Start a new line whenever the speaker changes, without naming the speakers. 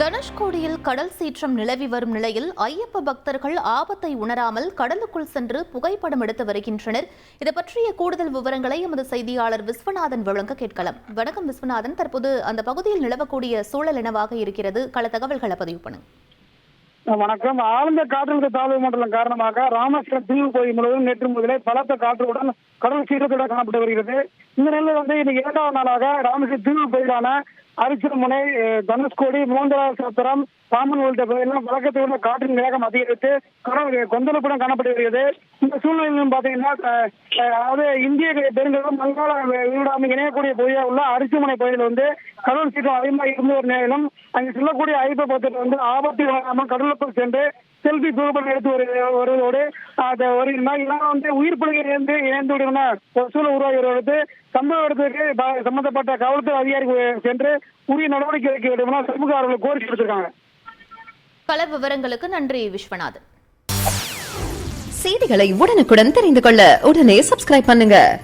தனுஷ்கோடியில் கடல் சீற்றம் நிலவி வரும் நிலையில் ஐயப்ப பக்தர்கள் ஆபத்தை உணராமல் கடலுக்குள் சென்று புகைப்படம் எடுத்து வருகின்றனர். இது பற்றிய கூடுதல் விவரங்களை எமது செய்தியாளர் விஸ்வநாதன் வழங்க கேட்கலாம். வணக்கம் விஸ்வநாதன். தற்போது அந்த பகுதியில் நிலவக்கூடிய சூழல் என்னவாக இருக்கிறது? கள தகவல்களை பதிவு பண்ணுங்க.
வணக்கம். ஆழ்ந்த காற்றழுத்த தாழ்வு மண்டலம் காரணமாக ராமேஸ்வரம் தீவு பகுதி முழுவதும் நேற்று முதலே பலத்த காற்றுடன் கடல் சீற்றத்துடன் காணப்பட்டு வருகிறது. இந்த நிலையில் வந்து இன்னைக்கு இரண்டாவது நாளாக ராமேஸ்வரம் தீவு பகுதியிலான அரிசிமுனை தனுஷ்கோடி மூன்றாவது சத்திரம் பாம்பன் உள்ளிட்ட பகுதியெல்லாம் வழக்கத்தை காற்றின் வேகம் அதிகரித்து கடவுள் கொந்தளப்புடன் காணப்பட்டு வருகிறது இந்த சூழ்நிலையிலும் பாத்தீங்கன்னா அதாவது இந்திய பெருங்கடலும் வங்காள வீடாமல் இணையக்கூடிய பகுதியாக உள்ள அரிசிமனை பகுதியில் வந்து கடல் சீற்றம் அதிகமாக இருந்த ஒரு நிலையிலும் அங்கு செல்லக்கூடிய ஐப்ப பத்திரம் வந்து ஆபத்து வராமல் கடலுக்குள் சென்று செல்ஃபி புகைப்படம் எடுத்து வரு- வருவதோடு அந்த ஒரு இதெல்லாம் வந்து உயிர் பலிகள் இருந்து இணைந்து விடுகிற ஒரு சூழல் உருவாகி வருவது சம்பவ இடத்துக்கு சம்பந்தப்பட்ட காவல்துறை அதிகாரிகள் சென்று உரிய நடவடிக்கை எடுக்க வேண்டும் என சமூக அவர்கள் கோரிக்கை விடுத்திருக்காங்க.
பல விவரங்களுக்கு நன்றி விஸ்வநாதன்.
செய்திகளை உடனுக்குடன் தெரிந்து கொள்ள உடனே சப்ஸ்கிரைப் பண்ணுங்க.